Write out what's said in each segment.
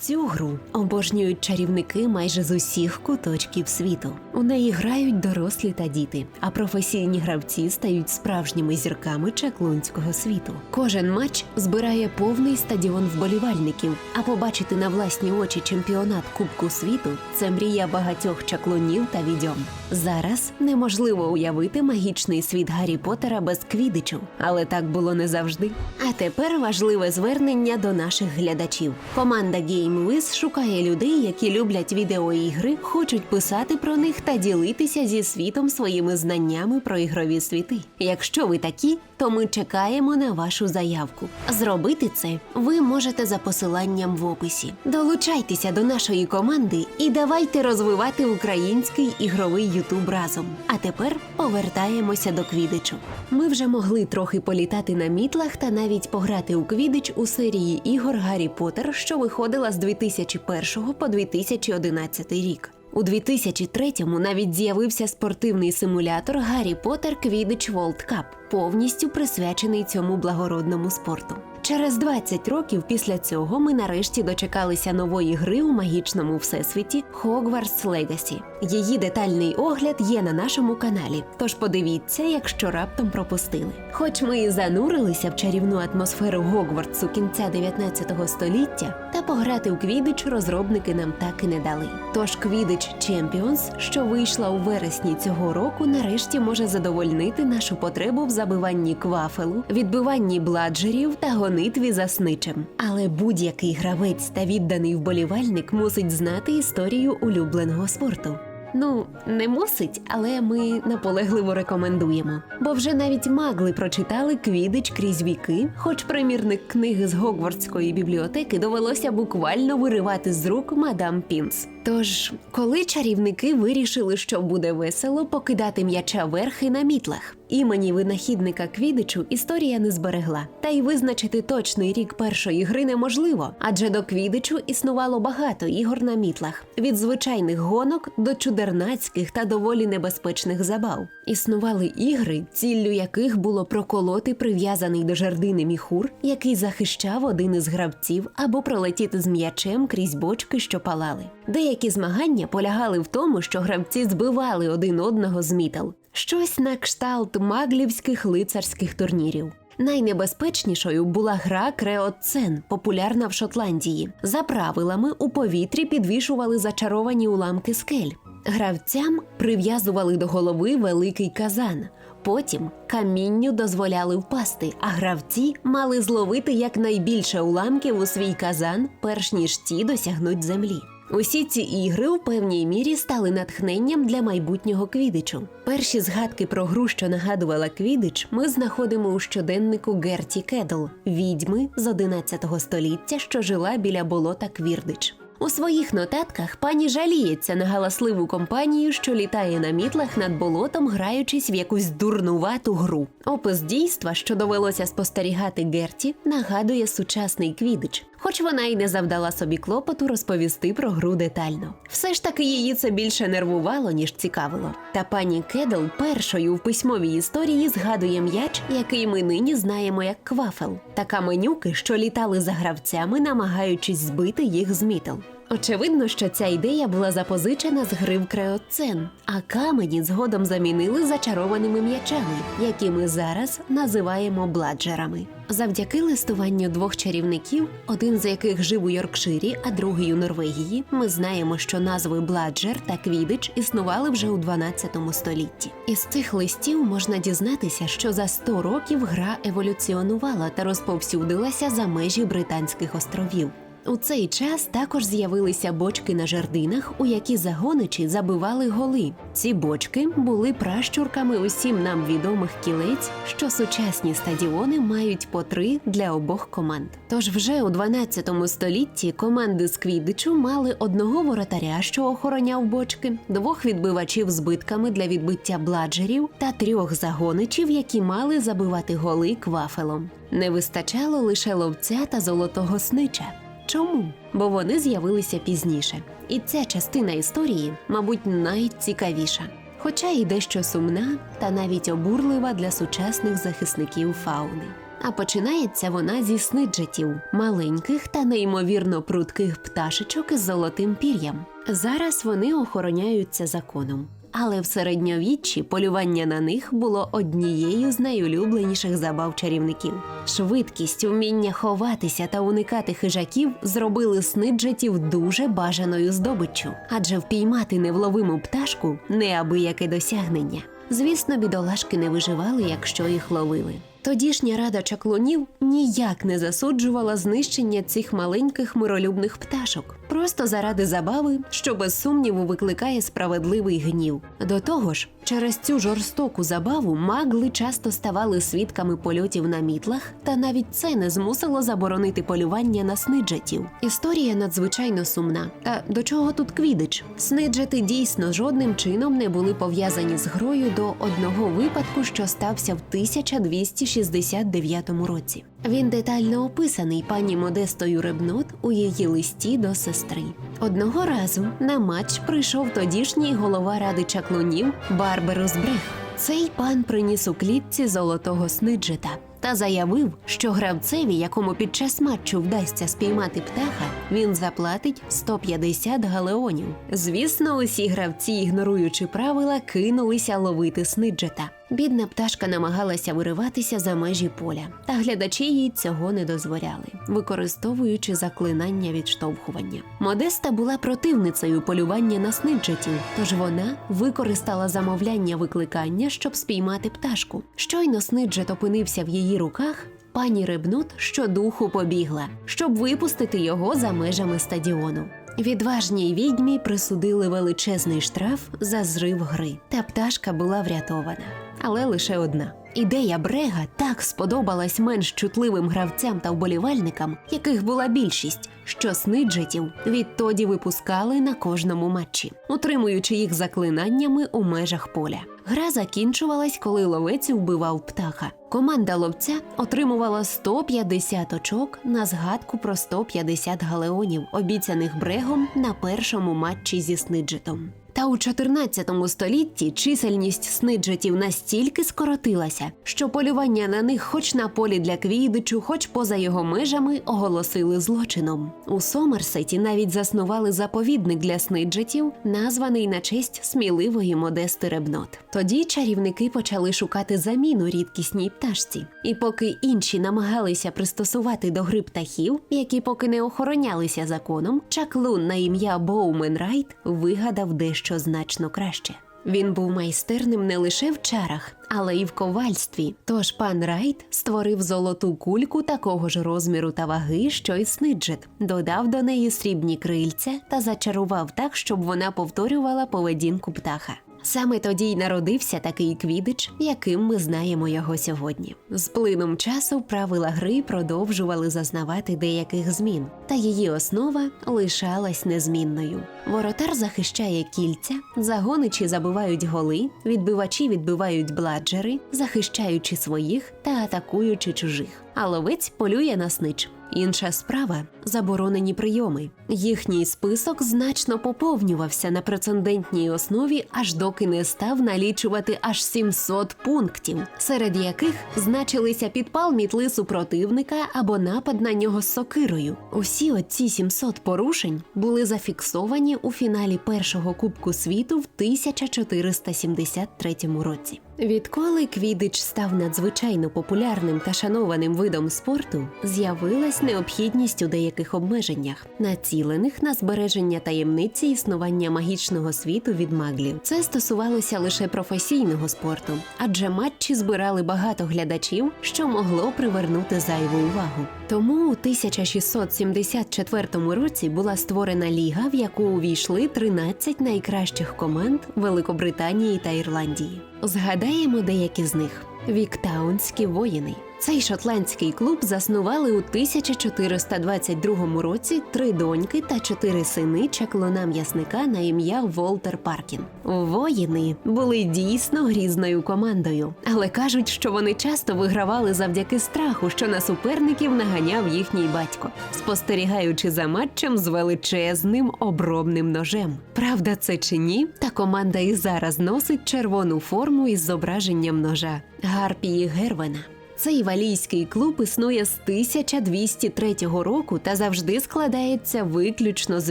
Цю гру обожнюють чарівники майже з усіх куточків світу. У неї грають дорослі та діти, а професійні гравці стають справжніми зірками чаклунського світу. Кожен матч збирає повний стадіон вболівальників, а побачити на власні очі чемпіонат Кубку світу це мрія багатьох чаклунів та відьом. Зараз неможливо уявити магічний світ Гаррі Поттера без квідичу, але так було не завжди. А тепер важливе звернення до наших глядачів. Команда GameWiz шукає людей, які люблять відеоігри, хочуть писати про них та ділитися зі світом своїми знаннями про ігрові світи. Якщо ви такі, то ми чекаємо на вашу заявку. Зробити це ви можете за посиланням в описі. Долучайтеся до нашої команди і давайте розвивати український ігровий Ютуб разом. А тепер повертаємося до квідичу. Ми вже могли трохи політати на мітлах та навіть пограти у квідич у серії ігор Гаррі Поттер, що виходила з 2001 по 2011 рік. У 2003-му навіть з'явився спортивний симулятор Гаррі Поттер Квідич World Cup, повністю присвячений цьому благородному спорту. Через 20 років після цього ми нарешті дочекалися нової гри у магічному всесвіті Hogwarts Legacy. Її детальний огляд є на нашому каналі, тож подивіться, якщо раптом пропустили. Хоч ми і занурилися в чарівну атмосферу Гогвартсу кінця 19 століття, пограти у Квідич розробники нам так і не дали. Тож Квідич Champions, що вийшла у вересні цього року, нарешті може задовольнити нашу потребу в забиванні квафелу, відбиванні бладжерів та гонитві за сничем. Але будь-який гравець та відданий вболівальник мусить знати історію улюбленого спорту. Ну, не мусить, але ми наполегливо рекомендуємо. Бо вже навіть магли прочитали квідич крізь віки, хоч примірник книги з Гогвардської бібліотеки довелося буквально виривати з рук мадам Пінс. Тож, коли чарівники вирішили, що буде весело покидати м'яча верхи на мітлах. Імені винахідника Квідичу історія не зберегла, та й визначити точний рік першої гри неможливо, адже до Квідичу існувало багато ігор на мітлах від звичайних гонок до чудернацьких та доволі небезпечних забав. Існували ігри, ціллю яких було проколоти прив'язаний до жердини міхур, який захищав один із гравців, або пролетіти з м'ячем крізь бочки, що палали. Деякі змагання полягали в тому, що гравці збивали один одного з мітел. Щось на кшталт маглівських лицарських турнірів. Найнебезпечнішою була гра Креоцен, популярна в Шотландії. За правилами у повітрі підвішували зачаровані уламки скель. Гравцям прив'язували до голови великий казан. Потім камінню дозволяли впасти, а гравці мали зловити якнайбільше уламків у свій казан, перш ніж ті досягнуть землі. Усі ці ігри у певній мірі стали натхненням для майбутнього квідичу. Перші згадки про гру, що нагадувала квідич, ми знаходимо у щоденнику Герті Кедл, відьми з 11 століття, що жила біля болота Квірдич. У своїх нотатках пані жаліється на галасливу компанію, що літає на мітлах над болотом, граючись в якусь дурнувату гру. Опис дійства, що довелося спостерігати Герті, нагадує сучасний квідич, хоч вона й не завдала собі клопоту розповісти про гру детально. Все ж таки її це більше нервувало, ніж цікавило. Та пані Кедл першою в письмовій історії згадує м'яч, який ми нині знаємо як квафел, та каменюки, що літали за гравцями, намагаючись збити їх з мітел. Очевидно, що ця ідея була запозичена з гри в Креоцен, а камені згодом замінили зачарованими м'ячами, які ми зараз називаємо бладжерами. Завдяки листуванню двох чарівників, один з яких жив у Йоркширі, а другий у Норвегії, ми знаємо, що назви бладжер та квідич існували вже у 12 столітті. Із цих листів можна дізнатися, що за 100 років гра еволюціонувала та розповсюдилася за межі Британських островів. У цей час також з'явилися бочки на жердинах, у які загоничі забивали голи. Ці бочки були пращурками усім нам відомих кілець, що сучасні стадіони мають по три для обох команд. Тож вже у 12 столітті команди з квідичу мали одного воротаря, що охороняв бочки, двох відбивачів з битками для відбиття бладжерів та трьох загоничів, які мали забивати голи квафелом. Не вистачало лише ловця та золотого снича. Чому? Бо вони з'явилися пізніше. І ця частина історії, мабуть, найцікавіша. Хоча й дещо сумна та навіть обурлива для сучасних захисників фауни. А починається вона зі сниджетів, маленьких та неймовірно прутких пташечок із золотим пір'ям. Зараз вони охороняються законом. Але в середньовіччі полювання на них було однією з найулюбленіших забав чарівників. Швидкість, вміння ховатися та уникати хижаків зробили сниджетів дуже бажаною здобиччю, адже впіймати невловиму пташку неабияке досягнення. Звісно, бідолашки не виживали, якщо їх ловили. Тодішня рада чаклунів ніяк не засуджувала знищення цих маленьких миролюбних пташок, просто заради забави, що без сумніву викликає справедливий гнів. До того ж, через цю жорстоку забаву магли часто ставали свідками польотів на мітлах, та навіть це не змусило заборонити полювання на сниджетів. Історія надзвичайно сумна. Та до чого тут квідич? Сниджети дійсно жодним чином не були пов'язані з грою до одного випадку, що стався в 1269 році. Він детально описаний пані Модестою Ребнот у її листі до сестри. Одного разу на матч прийшов тодішній голова ради чаклунів Барберус Брех. Цей пан приніс у клітці золотого сниджета та заявив, що гравцеві, якому під час матчу вдасться спіймати птаха, він заплатить 150 галеонів. Звісно, усі гравці, ігноруючи правила, кинулися ловити сниджета. Бідна пташка намагалася вириватися за межі поля, та глядачі їй цього не дозволяли, використовуючи заклинання відштовхування. Модеста була противницею полювання на сниджетів, тож вона використала замовляння викликання, щоб спіймати пташку. Щойно сниджет опинився в її руках. Пані Рибнут щодуху побігла, щоб випустити його за межами стадіону. Відважній відьмі присудили величезний штраф за зрив гри, та пташка була врятована. Але лише одна. Ідея Брега так сподобалась менш чутливим гравцям та вболівальникам, яких була більшість, що сниджетів відтоді випускали на кожному матчі, утримуючи їх заклинаннями у межах поля. Гра закінчувалась, коли ловець вбивав птаха. Команда ловця отримувала 150 очок на згадку про 150 галеонів, обіцяних брегом на першому матчі зі сниджетом. Та у 14 столітті чисельність сниджетів настільки скоротилася, що полювання на них, хоч на полі для квідичу, хоч поза його межами, оголосили злочином. У Сомерсеті навіть заснували заповідник для сниджетів, названий на честь сміливої Модести Ребнот. Тоді чарівники почали шукати заміну рідкісній пташці, і поки інші намагалися пристосувати до гри птахів, які поки не охоронялися законом, чаклун на ім'я Боумен Райт вигадав дещо значно краще. Він був майстерним не лише в чарах, але й в ковальстві. Тож пан Райт створив золоту кульку такого ж розміру та ваги, що й сниджет, додав до неї срібні крильця та зачарував так, щоб вона повторювала поведінку птаха. Саме тоді й народився такий квідич, яким ми знаємо його сьогодні. З плином часу правила гри продовжували зазнавати деяких змін, та її основа лишалась незмінною. Воротар захищає кільця, загоничі забивають голи, відбивачі відбивають бладжери, захищаючи своїх та атакуючи чужих. А ловець полює на снич. Інша справа заборонені прийоми. Їхній список значно поповнювався на прецедентній основі, аж доки не став налічувати аж 700 пунктів, серед яких значилися підпал мітли супротивника або напад на нього з сокирою. Усі оці 700 порушень були зафіксовані у фіналі першого Кубку світу в 1473 році. Відколи квідич став надзвичайно популярним та шанованим видом спорту, з'явилась необхідність у деяких обмеженнях, націлених на збереження таємниці існування магічного світу від маглів. Це стосувалося лише професійного спорту, адже матчі збирали багато глядачів, що могло привернути зайву увагу. Тому у 1674 році була створена ліга, в яку увійшли 13 найкращих команд Великобританії та Ірландії. Згадаємо деякі з них: Віктаунські воїни. Цей шотландський клуб заснували у 1422 році три доньки та чотири сини чаклуна м'ясника на ім'я Волтер Паркін. Воїни були дійсно грізною командою, але кажуть, що вони часто вигравали завдяки страху, що на суперників наганяв їхній батько, спостерігаючи за матчем з величезним обробним ножем. Правда, це чи ні? Та команда і зараз носить червону форму із зображенням ножа Гарпії Гервена. Цей валійський клуб існує з 1203 року та завжди складається виключно з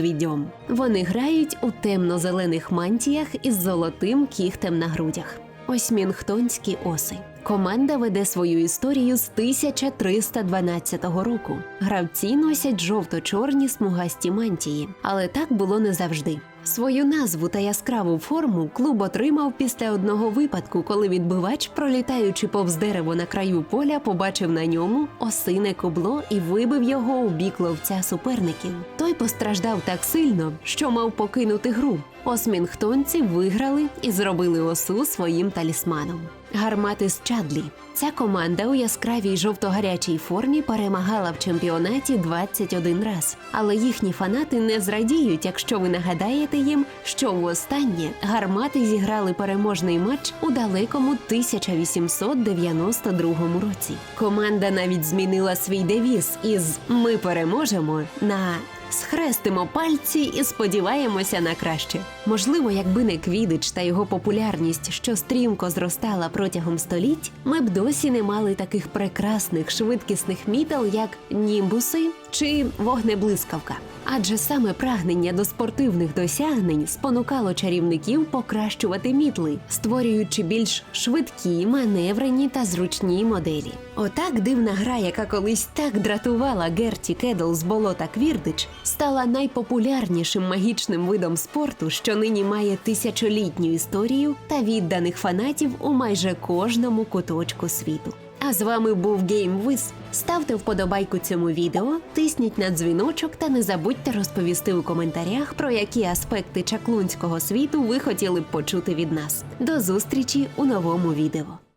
відьом. Вони грають у темно-зелених мантіях із золотим кігтем на грудях. Осьмінгтонські оси. Команда веде свою історію з 1312 року. Гравці носять жовто-чорні смугасті мантії, але так було не завжди. Свою назву та яскраву форму клуб отримав після одного випадку, коли відбивач, пролітаючи повз дерево на краю поля, побачив на ньому осине кубло і вибив його у бік ловця суперників. Той постраждав так сильно, що мав покинути гру. Осмінгтонці виграли і зробили осу своїм талісманом. Гармати з Чадлі. Ця команда у яскравій жовто-гарячій формі перемагала в чемпіонаті 21 раз. Але їхні фанати не зрадіють, якщо ви нагадаєте їм, що востаннє гармати зіграли переможний матч у далекому 1892 році. Команда навіть змінила свій девіз із Ми переможемо на Схрестимо пальці і сподіваємося на краще. Можливо, якби не Квідич та його популярність, що стрімко зростала протягом століть, ми б досі не мали таких прекрасних швидкісних мітел, як німбуси чи вогнеблискавка. Адже саме прагнення до спортивних досягнень спонукало чарівників покращувати мітли, створюючи більш швидкі, маневрені та зручні моделі. Отак дивна гра, яка колись так дратувала Герті Кедл з болота Квірдич, стала найпопулярнішим магічним видом спорту, що нині має тисячолітню історію та відданих фанатів у майже кожному куточку світу. А з вами був GameWiz. Ставте вподобайку цьому відео, тисніть на дзвіночок та не забудьте розповісти у коментарях, про які аспекти чаклунського світу ви хотіли б почути від нас. До зустрічі у новому відео.